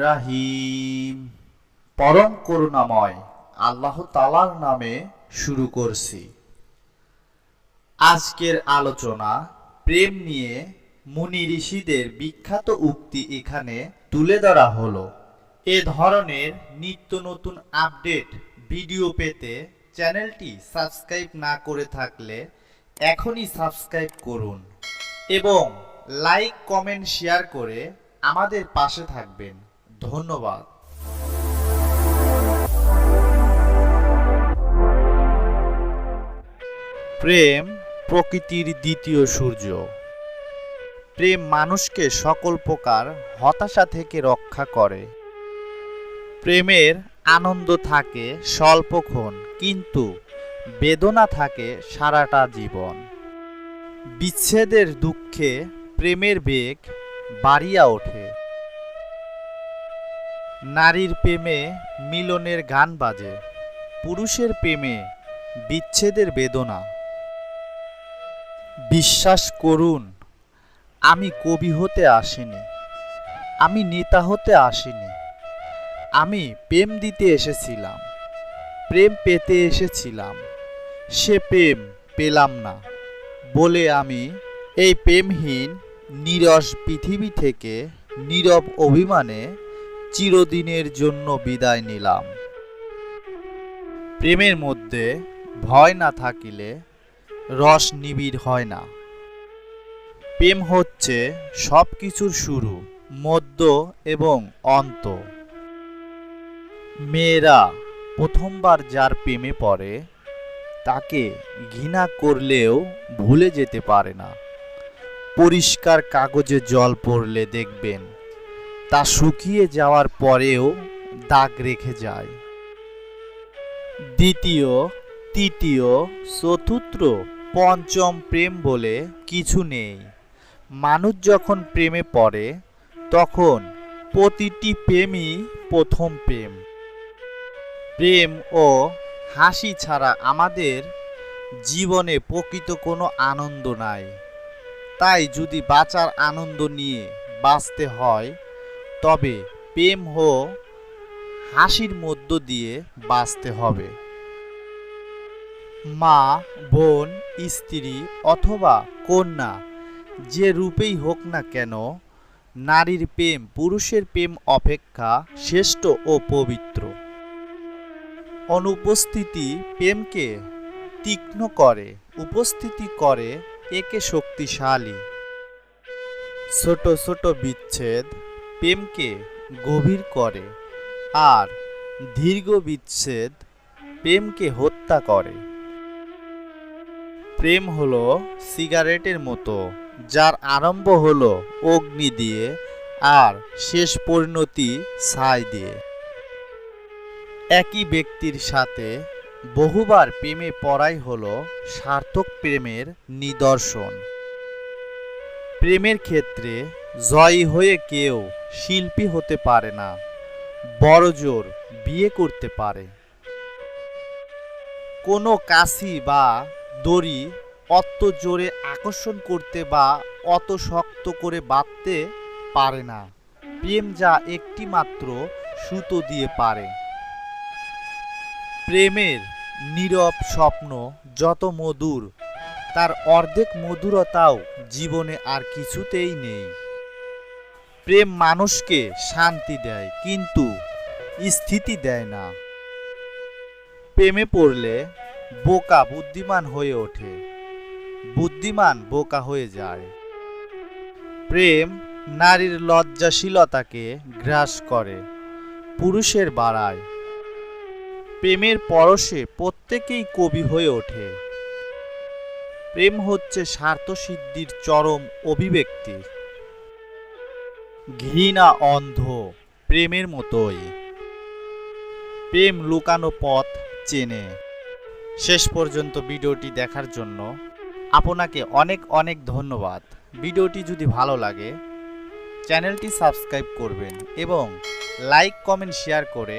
রাহিম। পরম করুণাময় আল্লাহ তালার নামে শুরু করছি। আজকের আলোচনা প্রেম নিয়ে মুনি ঋষিদের বিখ্যাত উক্তি এখানে তুলে ধরা হলো। এ ধরনের নিত্য নতুন আপডেট ভিডিও পেতে চ্যানেলটি সাবস্ক্রাইব না করে থাকলে এখনই সাবস্ক্রাইব করুন এবং লাইক কমেন্ট শেয়ার করে আমাদের পাশে থাকবেন। ধন্যবাদ। প্রেম প্রকৃতির দ্বিতীয় সূর্য। প্রেম মানুষকে সকল প্রকার হতাশা থেকে রক্ষা করে। প্রেমের আনন্দ থাকে স্বল্পক্ষণ কিন্তু বেদনা থাকে সারাটা জীবন। বিচ্ছেদের দুঃখে প্রেমের বেগ বাড়িয়া ওঠে। নারীর প্রেমে মিলনের গান বাজে, পুরুষের প্রেমে বিচ্ছেদের বেদনা। বিশ্বাস করুন, আমি কবি হতে আসিনি, আমি নেতা হতে আসিনি, আমি প্রেম দিতে এসেছিলাম, প্রেম পেতে এসেছিলাম, সে প্রেম পেলাম না, বলে আমি এই প্রেমহীন, নীরস পৃথিবী থেকে নীরব অভিমানে চিরদিনের জন্য বিদায় নিলাম। প্রেমের মধ্যে ভয় না থাকিলে রস নিবিড় হয় না। প্রেম হচ্ছে সব কিছুর শুরু, মধ্য এবং অন্ত। মেয়েরা প্রথমবার যার প্রেমে পড়ে, তাকে ঘৃণা করলেও ভুলে যেতে পারে না। পরিষ্কার কাগজে জল পড়লে দেখবেন তা শুকিয়ে যাওয়ার পরেও দাগ রেখে যায়। দ্বিতীয়, তৃতীয়, চতুর্থ, পঞ্চম প্রেম বলে কিছু নেই। মানুষ যখন প্রেমে পড়ে, তখন প্রতিটি প্রেমই প্রথম প্রেম। প্রেম ও হাসি ছাড়া আমাদের জীবনে প্রকৃত কোনো আনন্দ নাই। তাই যদি বাঁচার আনন্দ নিয়ে বাঁচতে হয়, তবে প্রেম ও হাসির মধ্য দিয়ে বাঁচতে হবে। মা, বোন, স্ত্রী অথবা কন্যা যে রূপেই হোক না কেন, নারীর প্রেম, পুরুষের প্রেম অপেক্ষা শ্রেষ্ঠ ও পবিত্র। অনুপস্থিতি প্রেমকে তীক্ষ্ণ করে, উপস্থিতি করে একে শক্তিশালী। ছোট ছোট বিচ্ছেদ প্রেমকে গভীর করে আর দীর্ঘ বিচ্ছেদ প্রেমকে হত্যা করে। প্রেম হলো সিগারেটের মতো, যার আরম্ভ হলো অগ্নি দিয়ে আর শেষ পরিণতি ছাই দিয়ে। একই ব্যক্তির সাথে বহুবার প্রেমে পড়াই হল সার্থক প্রেমের নিদর্শন। প্রেমের ক্ষেত্রে জয়ী হয়ে কেউ শিল্পী হতে পারে না বড় জোর বিয়ে করতে পারে। কোনো কাশি বা দড়ি অত জোরে আকর্ষণ করতে বা অত শক্ত করে বাঁধতে পারে না। প্রেম যা একটি মাত্র সুতো দিয়ে পারে। প্রেমের নীরব স্বপ্ন যত মধুর, তার অর্ধেক মধুরতাও জীবনে আর কিছুতেই নেই। প্রেম মানুষকে শান্তি দেয়, কিন্তু স্থিতি দেয় না। প্রেমে পড়লে বোকা বুদ্ধিমান হয়ে ওঠে, বুদ্ধিমান বোকা হয়ে যায়। প্রেম নারীর লজ্জাশীলতাকে গ্রাস করে, পুরুষের বাড়ায়। প্রেমের পরশে প্রত্যেকেই কবি হয়ে ওঠে। প্রেম হচ্ছে স্বার্থসিদ্ধির চরম অভিব্যক্তি। ঘৃণা, অন্ধ, প্রেমের মতোই। প্রেম লুকানো পথ চেনে। শেষ পর্যন্ত ভিডিওটি দেখার জন্য আপনাকে অনেক অনেক ধন্যবাদ। ভিডিওটি যদি ভালো লাগে, চ্যানেলটি সাবস্ক্রাইব করবেন এবং লাইক, কমেন্ট, শেয়ার করে